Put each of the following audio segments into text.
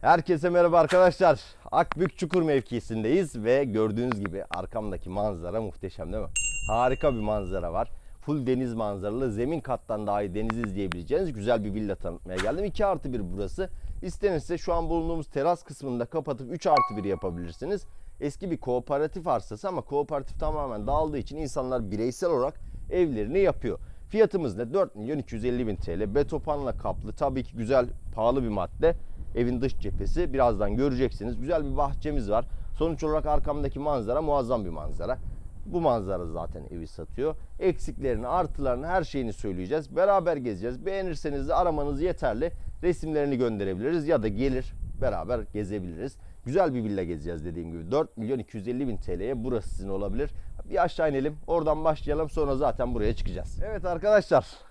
Herkese merhaba arkadaşlar. Akbük Çukur mevkisindeyiz ve gördüğünüz gibi arkamdaki manzara muhteşem değil mi? Harika bir manzara var. Full deniz manzaralı, zemin kattan dahi denizi izleyebileceğiniz güzel bir villa tanıtmaya geldim. 2 artı 1 burası. İstenirse şu an bulunduğumuz teras kısmını da kapatıp 3 artı 1 yapabilirsiniz. Eski bir kooperatif arsası ama kooperatif tamamen dağıldığı için insanlar bireysel olarak evlerini yapıyor. Fiyatımız ne? 4 milyon 250 bin TL. Betopanla kaplı. Tabii ki güzel, pahalı bir madde. Evin dış cephesi. Birazdan göreceksiniz. Güzel bir bahçemiz var. Sonuç olarak arkamdaki manzara muazzam bir manzara. Bu manzara zaten evi satıyor. Eksiklerini, artılarını, her şeyini söyleyeceğiz. Beraber gezeceğiz. Beğenirseniz de aramanız yeterli. Resimlerini gönderebiliriz ya da gelir beraber gezebiliriz. Güzel bir villa gezeceğiz dediğim gibi. 4 milyon 250 bin TL'ye burası sizin olabilir. Bir aşağı inelim. Oradan başlayalım. Sonra zaten buraya çıkacağız. Evet arkadaşlar.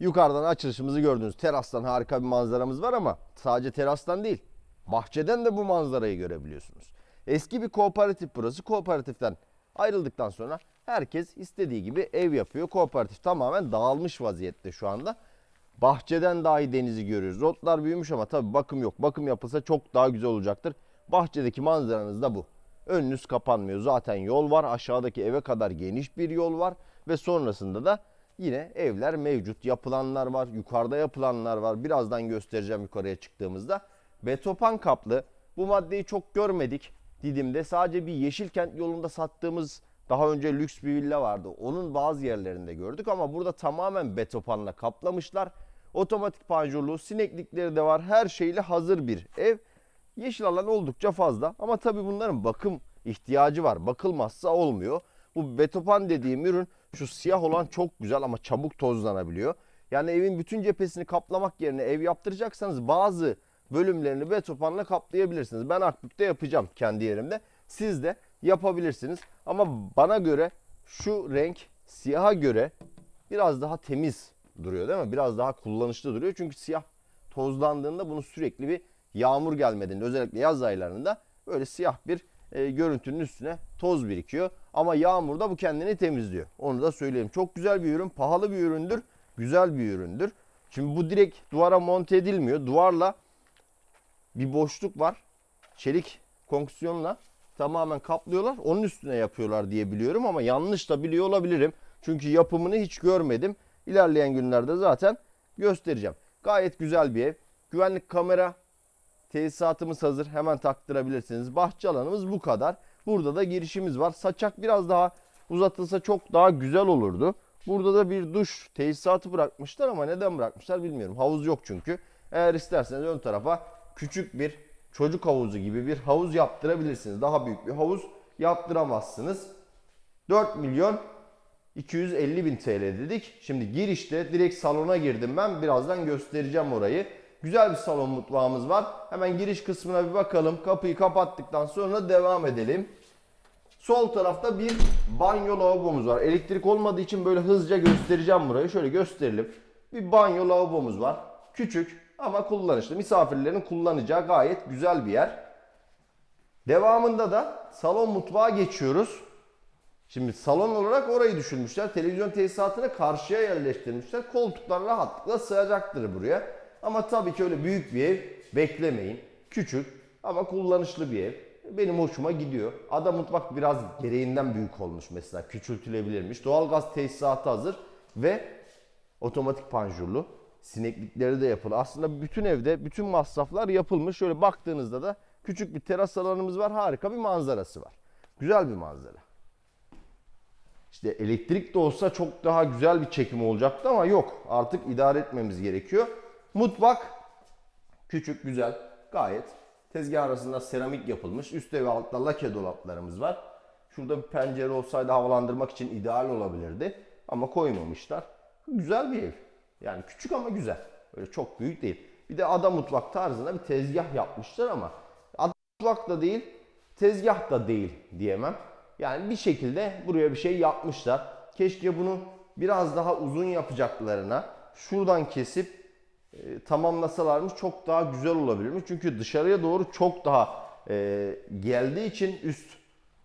Yukarıdan açılışımızı gördünüz. Terastan harika bir manzaramız var ama sadece terastan değil. Bahçeden de bu manzarayı görebiliyorsunuz. Eski bir kooperatif burası. Kooperatiften ayrıldıktan sonra herkes istediği gibi ev yapıyor. Kooperatif tamamen dağılmış vaziyette şu anda. Bahçeden dahi denizi görüyoruz. Rotlar büyümüş ama tabii bakım yok. Bakım yapılsa çok daha güzel olacaktır. Bahçedeki manzaranız da bu. Önünüz kapanmıyor. Zaten yol var. Aşağıdaki eve kadar geniş bir yol var. Ve sonrasında da yine evler mevcut. Yapılanlar var. Yukarıda yapılanlar var. Birazdan göstereceğim yukarıya çıktığımızda. Betopan kaplı. Bu maddeyi çok görmedik. Didim'de sadece bir Yeşilkent yolunda sattığımız daha önce lüks bir villa vardı. Onun bazı yerlerinde gördük ama burada tamamen betopanla kaplamışlar. Otomatik panjurlu, sineklikleri de var. Her şeyle hazır bir ev. Yeşil alan oldukça fazla ama tabii bunların bakım ihtiyacı var. Bakılmazsa olmuyor. Bu betopan dediğim ürün şu siyah olan çok güzel ama çabuk tozlanabiliyor. Yani evin bütün cephesini kaplamak yerine ev yaptıracaksanız bazı bölümlerini betopanla kaplayabilirsiniz. Ben Akbük'te yapacağım kendi yerimde. Siz de yapabilirsiniz. Ama bana göre şu renk siyaha göre biraz daha temiz duruyor değil mi? Biraz daha kullanışlı duruyor. Çünkü siyah tozlandığında bunu sürekli bir yağmur gelmediğinde özellikle yaz aylarında böyle siyah bir e, görüntünün üstüne toz birikiyor. Ama yağmurda bu kendini temizliyor. Onu da söyleyeyim. Çok güzel bir ürün, pahalı bir üründür, güzel bir üründür. Şimdi bu direkt duvara monte edilmiyor. Duvarla bir boşluk var. Çelik konksiyonla tamamen kaplıyorlar. Onun üstüne yapıyorlar diye biliyorum ama yanlış da biliyor olabilirim. Çünkü yapımını hiç görmedim. İlerleyen günlerde zaten göstereceğim. Gayet güzel bir ev. Güvenlik kamera tesisatımız hazır. Hemen taktırabilirsiniz. Bahçe alanımız bu kadar. Burada da girişimiz var. Saçak biraz daha uzatılsa çok daha güzel olurdu. Burada da bir duş tesisatı bırakmışlar ama neden bırakmışlar bilmiyorum. Havuz yok çünkü. Eğer isterseniz ön tarafa küçük bir çocuk havuzu gibi bir havuz yaptırabilirsiniz. Daha büyük bir havuz yaptıramazsınız. 4 milyon 250 bin TL dedik. Şimdi girişte direkt salona girdim ben. Birazdan göstereceğim orayı. Güzel bir salon mutfağımız var. Hemen giriş kısmına bir bakalım. Kapıyı kapattıktan sonra devam edelim. Sol tarafta bir banyo lavabomuz var. Elektrik olmadığı için böyle hızlıca göstereceğim burayı. Şöyle gösterelim. Bir banyo lavabomuz var. Küçük ama kullanışlı. Misafirlerin kullanacağı gayet güzel bir yer. Devamında da salon mutfağa geçiyoruz. Şimdi salon olarak orayı düşünmüşler. Televizyon tesisatını karşıya yerleştirmişler. Koltuklar rahatlıkla sığacaktır buraya. Ama tabii ki öyle büyük bir ev beklemeyin. Küçük ama kullanışlı bir ev. Benim hoşuma gidiyor. Ada mutfak biraz gereğinden büyük olmuş mesela. Küçültülebilirmiş. Doğalgaz tesisatı hazır ve otomatik panjurlu. Sineklikleri de yapılı. Aslında bütün evde bütün masraflar yapılmış. Şöyle baktığınızda da küçük bir teras alanımız var. Harika bir manzarası var. Güzel bir manzara. İşte elektrik de olsa çok daha güzel bir çekim olacaktı ama yok. Artık idare etmemiz gerekiyor. Mutfak küçük, güzel, gayet. Tezgah arasında seramik yapılmış. Üstte ve altta lake dolaplarımız var. Şurada bir pencere olsaydı havalandırmak için ideal olabilirdi. Ama koymamışlar. Güzel bir ev. Yani küçük ama güzel. Öyle çok büyük değil. Bir de ada mutfak tarzında bir tezgah yapmışlar ama ada mutfak da değil, tezgah da değil diyemem. Yani bir şekilde buraya bir şey yapmışlar. Keşke bunu biraz daha uzun yapacaklarına şuradan kesip tamamlasalarmış çok daha güzel olabilirmiş. Çünkü dışarıya doğru çok daha e, geldiği için üst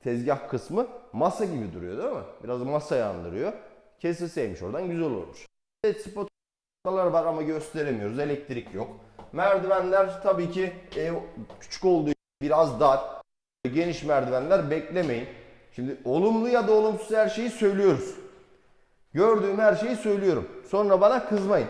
tezgah kısmı masa gibi duruyor değil mi? Biraz masaya andırıyor. Kesilseymiş oradan güzel olurmuş. Evet spotlar var ama gösteremiyoruz. Elektrik yok. Merdivenler tabii ki ev küçük olduğu için biraz dar. Geniş merdivenler beklemeyin. Şimdi olumlu ya da olumsuz her şeyi söylüyoruz. Gördüğüm her şeyi söylüyorum. Sonra bana kızmayın.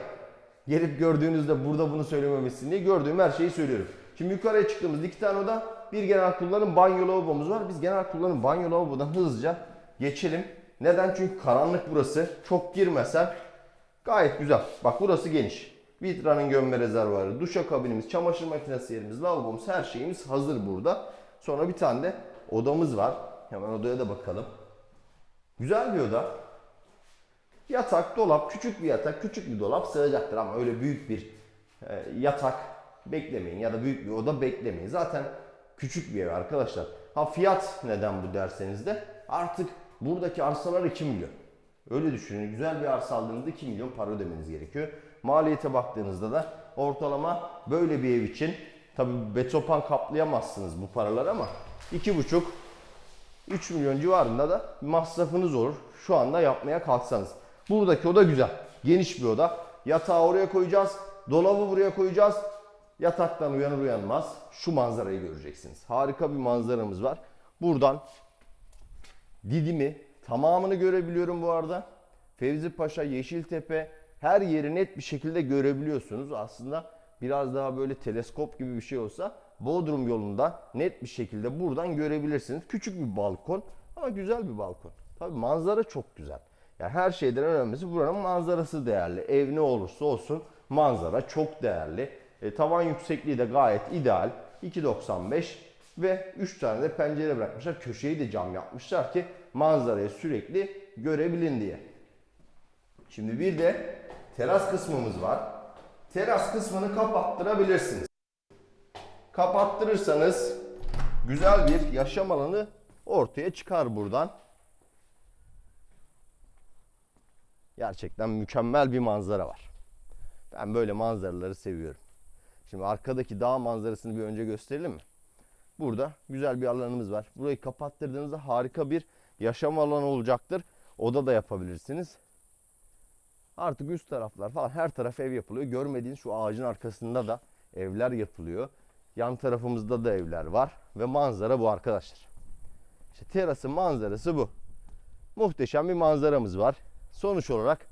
Gelip gördüğünüzde burada bunu söylememişsin diye gördüğüm her şeyi söylüyorum. Şimdi yukarıya çıktığımızda iki tane oda, bir genel kullanım banyo lavabomuz var. Biz genel kullanım banyo lavabodan hızlıca geçelim. Neden? Çünkü karanlık burası. Çok girmesen gayet güzel. Bak burası geniş. Vitra'nın gömme rezervuarı, duşakabinimiz, çamaşır makinesi yerimiz, lavabomuz her şeyimiz hazır burada. Sonra bir tane de odamız var. Hemen odaya da bakalım. Güzel bir oda. Yatak, dolap, küçük bir yatak, küçük bir dolap sığacaktır ama öyle büyük bir e, yatak beklemeyin ya da büyük bir oda beklemeyin. Zaten küçük bir ev arkadaşlar. Ha fiyat neden bu derseniz de artık buradaki arsalar 2 milyon. Öyle düşünün. Güzel bir arsa aldığınızda 2 milyon para ödemeniz gerekiyor. Maliyete baktığınızda da ortalama böyle bir ev için tabi betopan kaplayamazsınız bu paralar ama 2,5 3 milyon civarında da masrafınız olur. Şu anda yapmaya kalksanız. Buradaki oda güzel. Geniş bir oda. Yatağı oraya koyacağız. Dolabı buraya koyacağız. Yataktan uyanır uyanmaz şu manzarayı göreceksiniz. Harika bir manzaramız var. Buradan Didim'i tamamını görebiliyorum bu arada. Fevzi Paşa, Yeşiltepe her yeri net bir şekilde görebiliyorsunuz. Aslında biraz daha böyle teleskop gibi bir şey olsa Bodrum yolunda net bir şekilde buradan görebilirsiniz. Küçük bir balkon ama güzel bir balkon. Tabii manzara çok güzel. Yani her şeyden önemlisi buranın manzarası değerli. Ev ne olursa olsun manzara çok değerli. E, tavan yüksekliği de gayet ideal. 2.95 ve 3 tane de pencere bırakmışlar. Köşeyi de cam yapmışlar ki manzarayı sürekli görebilin diye. Şimdi bir de teras kısmımız var. Teras kısmını kapattırabilirsiniz. Kapattırırsanız güzel bir yaşam alanı ortaya çıkar buradan. Gerçekten mükemmel bir manzara var. Ben böyle manzaraları seviyorum. Şimdi arkadaki dağ manzarasını bir önce gösterelim mi? Burada güzel bir alanımız var. Burayı kapattırdığınızda harika bir yaşam alanı olacaktır. Oda da yapabilirsiniz. Artık üst taraflar falan her taraf ev yapılıyor. Görmediğiniz şu ağacın arkasında da evler yapılıyor. Yan tarafımızda da evler var ve manzara bu arkadaşlar. İşte terasın manzarası bu. Muhteşem bir manzaramız var. Sonuç olarak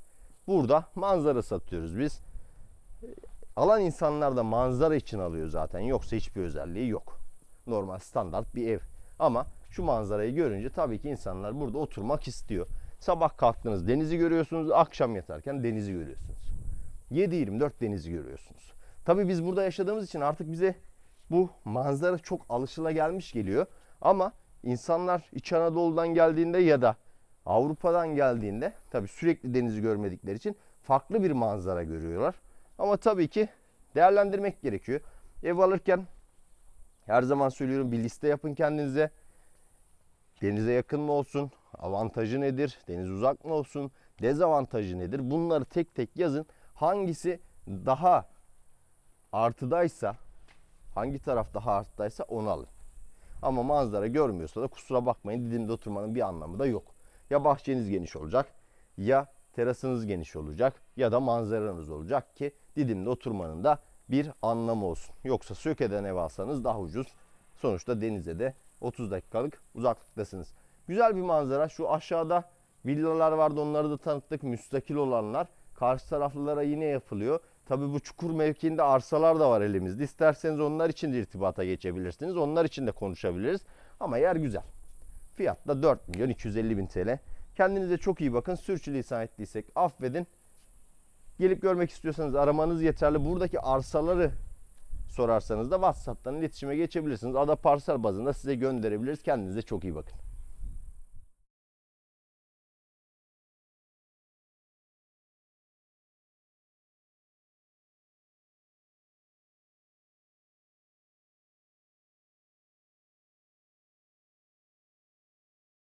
burada manzara satıyoruz biz. Alan insanlar da manzara için alıyor zaten. Yoksa hiçbir özelliği yok. Normal standart bir ev. Ama şu manzarayı görünce tabii ki insanlar burada oturmak istiyor. Sabah kalktınız denizi görüyorsunuz, akşam yatarken denizi görüyorsunuz. 7-24 denizi görüyorsunuz. Tabii biz burada yaşadığımız için artık bize bu manzara çok alışılagelmiş geliyor. Ama insanlar İç Anadolu'dan geldiğinde ya da Avrupa'dan geldiğinde tabii sürekli denizi görmedikleri için farklı bir manzara görüyorlar. Ama tabii ki değerlendirmek gerekiyor. Ev alırken her zaman söylüyorum bir liste yapın kendinize. Denize yakın mı olsun? Avantajı nedir? Deniz uzak mı olsun? Dezavantajı nedir? Bunları tek tek yazın. Hangisi daha artıdaysa, hangi taraf daha artıdaysa onu alın. Ama manzara görmüyorsa da kusura bakmayın Didim'de oturmanın bir anlamı da yok. Ya bahçeniz geniş olacak ya terasınız geniş olacak ya da manzaranız olacak ki Didim'de oturmanın da bir anlamı olsun. Yoksa Söke'den ev alsanız daha ucuz. Sonuçta denize de 30 dakikalık uzaklıktasınız. Güzel bir manzara. Şu aşağıda villalar vardı onları da tanıttık. Müstakil olanlar. Karşı taraflılara yine yapılıyor. Tabi bu çukur mevkiinde arsalar da var elimizde. İsterseniz onlar için de irtibata geçebilirsiniz. Onlar için de konuşabiliriz. Ama yer güzel. Fiyat da 4 milyon 250 bin TL. Kendinize çok iyi bakın. Sürçülisan ettiysek affedin. Gelip görmek istiyorsanız aramanız yeterli. Buradaki arsaları sorarsanız da WhatsApp'tan iletişime geçebilirsiniz. Ada parsel bazında size gönderebiliriz. Kendinize çok iyi bakın.